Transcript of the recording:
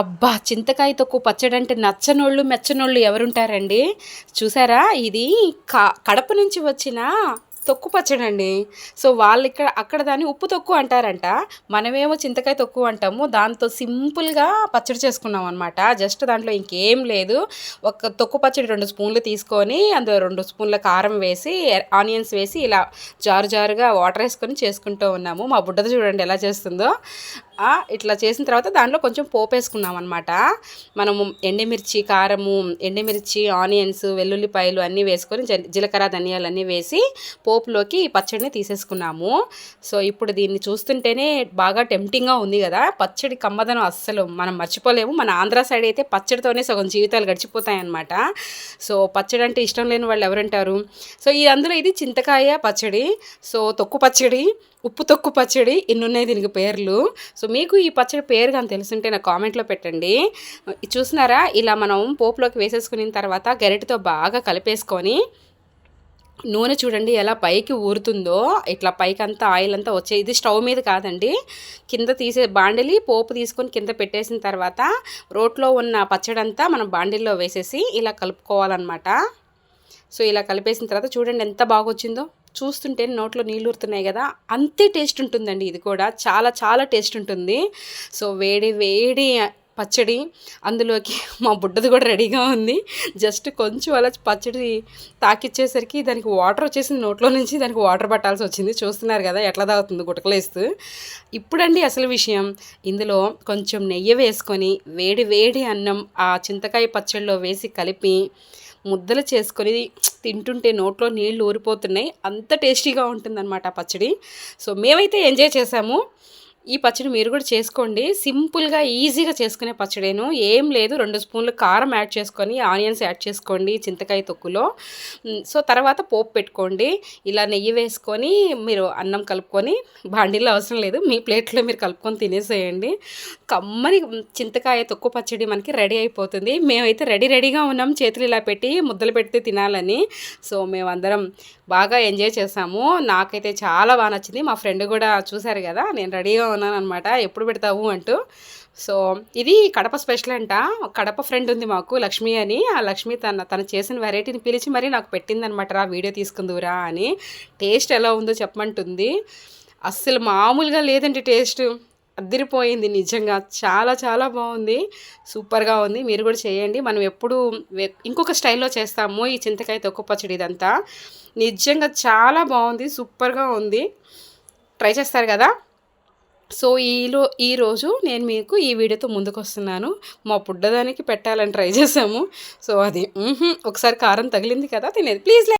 అబ్బా చింతకాయ తొక్కు పచ్చడి అంటే నచ్చనోళ్ళు మెచ్చనోళ్ళు ఎవరుంటారండి? చూసారా? ఇది క కడప నుంచి వచ్చిన తొక్కు పచ్చడండి. సో వాళ్ళు ఇక్కడ అక్కడ దాన్ని ఉప్పు తొక్కు అంటారంట. మనమేమో చింతకాయ తొక్కు అంటాము. దాంతో సింపుల్గా పచ్చడి చేసుకున్నాం అనమాట జస్ట్ దాంట్లో ఇంకేం లేదు. ఒక తొక్కు పచ్చడి రెండు స్పూన్లు తీసుకొని అందులో రెండు స్పూన్ల కారం వేసి ఆనియన్స్ వేసి ఇలా జారు జారుగా వాటర్ వేసుకొని చేసుకుంటూ ఉన్నాము. మా బుడ్డది చూడండి ఎలా చేస్తుందో. ఇట్లా చేసిన తర్వాత దాంట్లో కొంచెం పోపు వేసుకున్నాం అనమాట మనము ఎండిమిర్చి కారము ఎండిమిర్చి ఆనియన్స్ వెల్లుల్లిపాయలు అన్నీ వేసుకొని జీలకర్ర ధనియాలు అన్నీ వేసి పోపులోకి పచ్చడిని తీసేసుకున్నాము. సో ఇప్పుడు దీన్ని చూస్తుంటేనే బాగా టెంప్టింగ్గా ఉంది కదా. పచ్చడి కమ్మదనం అస్సలు మనం మర్చిపోలేము. మన ఆంధ్ర సైడ్ అయితే పచ్చడితోనే సగం జీవితాలు గడిచిపోతాయన్నమాట సో పచ్చడి అంటే ఇష్టం లేని వాళ్ళు ఎవరంటారు? సో ఈ అందులో ఇది చింతకాయ పచ్చడి. సో తొక్కు పచ్చడి ఉప్పు తొక్కు పచ్చడి ఉన్నాయి దీనికి పేర్లు. సో మీకు ఈ పచ్చడి పేరు కానీ తెలుసుంటే నా కామెంట్లో పెట్టండి. చూసినారా? ఇలా మనం పోపులోకి వేసేసుకున్న తర్వాత గరిటతో బాగా కలిపేసుకొని నూనె చూడండి ఎలా పైకి ఊరుతుందో. ఇట్లా పైకి అంతా ఆయిల్ అంతా వచ్చే ఇది స్టవ్ మీద కాదండి. కింద తీసే బాండిలి పోపు తీసుకొని కింద పెట్టేసిన తర్వాత రోట్లో ఉన్న పచ్చడి అంతా మనం బాండిల్లో వేసేసి ఇలా కలుపుకోవాలన్నమాట. సో ఇలా కలిపేసిన తర్వాత చూడండి ఎంత బాగా వచ్చిందో చూస్తుంటే నోట్లో నీళ్ళు ఊరుతున్నాయి కదా అంతే టేస్ట్ ఉంటుందండి ఇది కూడా. చాలా చాలా టేస్ట్ ఉంటుంది. సో వేడి వేడి పచ్చడి అందులోకి మా బుడ్డది కూడా రెడీగా ఉంది. జస్ట్ కొంచెం అలా పచ్చడి తాకిచ్చేసరికి దానికి వాటర్ వచ్చేసింది నోట్లో నుంచి దానికి వాటర్ పట్టాల్సి వచ్చింది. చూస్తున్నారు కదా ఎట్లా తాగుతుంది గుటకలేస్తూ. ఇప్పుడండి అసలు విషయం. ఇందులో కొంచెం నెయ్యి వేసుకొని వేడి వేడి అన్నం ఆ చింతకాయ పచ్చడిలో వేసి కలిపి ముద్దలు చేసుకొని తింటుంటే నోట్లో నీళ్ళు ఊరిపోతున్నాయి. అంత టేస్టీగా ఉంటుందన్నమాట పచ్చడి. సో మేమైతే ఎంజాయ్ చేసాము. ఈ పచ్చడి మీరు కూడా చేసుకోండి. సింపుల్గా ఈజీగా చేసుకునే పచ్చడేను. ఏం లేదు. రెండు స్పూన్లు కారం యాడ్ చేసుకొని ఆనియన్స్ యాడ్ చేసుకోండి చింతకాయ తొక్కులో. సో తర్వాత పోపు పెట్టుకోండి. ఇలా నెయ్యి వేసుకొని మీరు అన్నం కలుపుకొని బాండీలో అవసరం లేదు. మీ ప్లేట్లో మీరు కలుపుకొని తినేసేయండి. కమ్మని చింతకాయ తొక్కు పచ్చడి మనకి రెడీ అయిపోతుంది. మేమైతే రెడీ రెడీగా ఉన్నాం. చేతులు ఇలా పెట్టి ముద్దలు పెడితే తినాలని. సో మేమందరం బాగా ఎంజాయ్ చేసాము. నాకైతే చాలా బాగా నచ్చింది. మా ఫ్రెండ్ కూడా చూశారు కదా నేను రెడీగా ఉన్నాను అనమాట ఎప్పుడు పెడతావు అంటూ. సో ఇది కడప స్పెషల్ అంట. కడప ఫ్రెండ్ ఉంది మాకు లక్ష్మి అని. ఆ లక్ష్మి తన తను చేసిన వెరైటీని పిలిచి మరీ నాకు పెట్టిందనమాట రా వీడియో తీసుకుందురా అని. టేస్ట్ ఎలా ఉందో చెప్పమంటుంది. అస్సలు మామూలుగా లేదండి టేస్ట్. అద్దరిపోయింది నిజంగా. చాలా చాలా బాగుంది. సూపర్గా ఉంది. మీరు కూడా చేయండి. మనం ఎప్పుడు ఇంకొక స్టైల్లో చేస్తాము. ఈ చింతకాయ తొక్కు పచ్చడి ఇదంతా. నిజంగా చాలా బాగుంది. సూపర్గా ఉంది. ట్రై చేస్తారు కదా? సో ఈలో ఈరోజు నేను మీకు ఈ వీడియోతో ముందుకు వస్తున్నాను మా పుడ్డదానికి పెట్టాలని ట్రై చేసాము సో అది ఒకసారి కారం తగిలింది కదా తినేది. ప్లీజ్